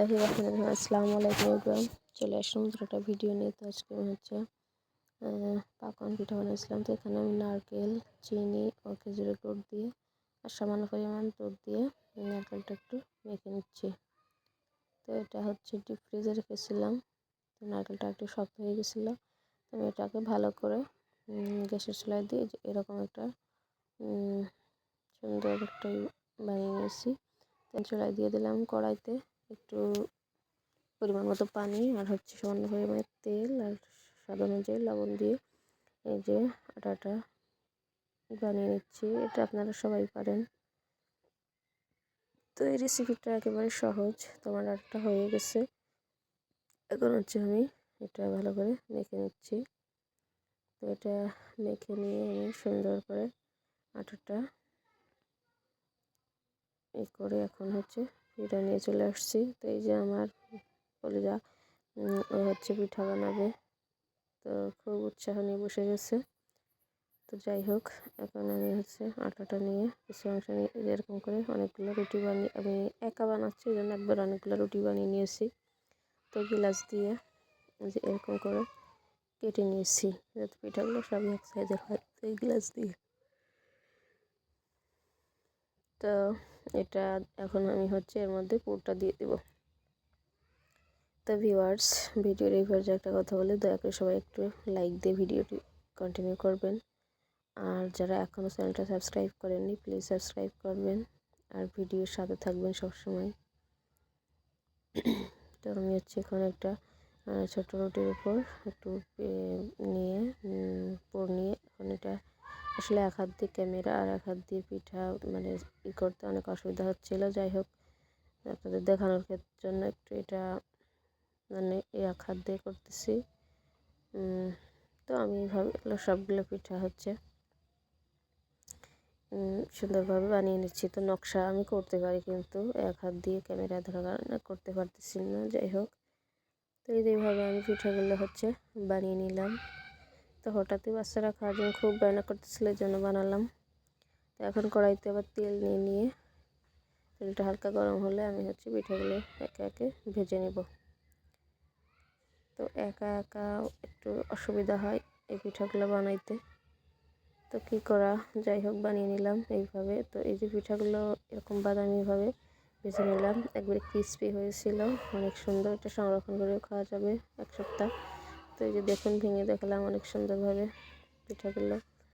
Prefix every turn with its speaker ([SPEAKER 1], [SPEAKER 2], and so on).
[SPEAKER 1] বিসমিল্লাহি রহমান আসসালামু আলাইকুম চলে আসলাম একটা ভিডিও নিয়ে। তো আজকে হচ্ছে পাকন পিঠা বানিয়েছিলাম। তো এখানে আমি নারকেল, চিনি ও খেজুরের গুড় দিয়ে আর সামান্য পরিমাণ দুধ দিয়ে নারকেলটা একটু মেখে নিচ্ছি। তো এটা হচ্ছে ডিপ ফ্রিজে রেখেছিলাম। তো নারকেলটা একটু শক্ত হয়ে গেছিল। আমি এটাকে ভালো করে গ্যাসের চুলায় দিয়ে এরকম একটা সুন্দর একটা বানিয়ে নিয়েছি। চুলায় দিয়ে দিলাম কড়াইতে একটু পরিমাণ মতো পানি আর হচ্ছে সামান্য পরিমাণে তেল আর স্বাদ অনুযায়ী লবণ দিয়ে এই যে আটাটা বানিয়ে নিচ্ছি। এটা আপনারা সবাই পারেন। তো এই রেসিপিটা একেবারে সহজ। তোমার আটাটা হয়ে গেছে। এখন হচ্ছে আমি এটা ভালো করে মেখে নিচ্ছি। তো এটা মেখে নিয়ে আমি সুন্দর করে আটাটা এই করে এখন হচ্ছে পিঠা নিয়ে চলে আসছি। তো এই যে আমার কলিজা ও হচ্ছে পিঠা বানাবে। তো খুব উৎসাহ নিয়ে বসে গেছে। তো যাই হোক, এখন আমি হচ্ছে আটাটা নিয়ে, কিছু অংশ নিয়ে এরকম করে অনেকগুলো রুটি বানিয়ে, আমি একা বানাচ্ছি, এই জন্য একবার অনেকগুলো রুটি বানিয়ে নিয়েছি। তো গিলাস দিয়ে যে এরকম করে কেটে নিয়েছি, যাতে পিঠাগুলো সবই এক সাইজের হয়। তো এই গ্লাস দিয়ে। তো এটা এখন আমি হচ্ছে এর মধ্যে পুরটা দিয়ে দেব। তো ভিউয়ার্স ভিডিওর এই পর্যায়ে একটা কথা বলে, দয়া করে সবাই একটু লাইক দিয়ে ভিডিওটি কন্টিনিউ করবেন। আর যারা এখনও চ্যানেলটা সাবস্ক্রাইব করেননি প্লিজ সাবস্ক্রাইব করবেন। আর ভিডিওর সাথে থাকবেন সবসময়। তো আমি হচ্ছে এখন একটা ছোটো রুটির উপর একটু নিয়ে পুর নিয়ে এখন এটা আসলে এক হাত দিয়ে ক্যামেরা আর এক হাত দিয়ে পিঠা মানে ই করতে অনেক অসুবিধা হচ্ছিল, যাই হোক। আপনাদের দেখানোর জন্য একটু এটা মানে এক হাত দিয়ে করতেছি। তো আমি এইভাবে সবগুলো পিঠা হচ্ছে। সুন্দরভাবে বানিয়ে নিচ্ছি। তো নকশা আমি করতে পারি কিন্তু এক হাত দিয়ে ক্যামেরা ধরার কারণে করতে পারতেছি না, যাই হোক। তো এইভাবে আমি পিঠাগুলো হচ্ছে বানিয়ে নিলাম। তো হঠাৎই বাচ্চারা খাওয়ার জন্য খুব বায়না করতেছিল, এই জন্য বানালাম। তো এখন কড়াইতে আবার তেল নিয়ে নিয়ে তেলটা হালকা গরম হলে আমি হচ্ছে পিঠাগুলো একে একে ভেজে নেব। তো একা একা একটু অসুবিধা হয় এই পিঠাগুলো বানাইতে। তো কী করা যাই হোক বানিয়ে নিলাম এইভাবে। তো এই যে পিঠাগুলো এরকম বাদামিভাবে ভেজে নিলাম, একবারে ক্রিসপি হয়েছিল, অনেক সুন্দর, এটা সংরক্ষণ করেও খাওয়া যাবে এক সপ্তাহ। তো এই যে দেখুন ভেঙে দেখালাম অনেক সুন্দরভাবে পিঠাগুলো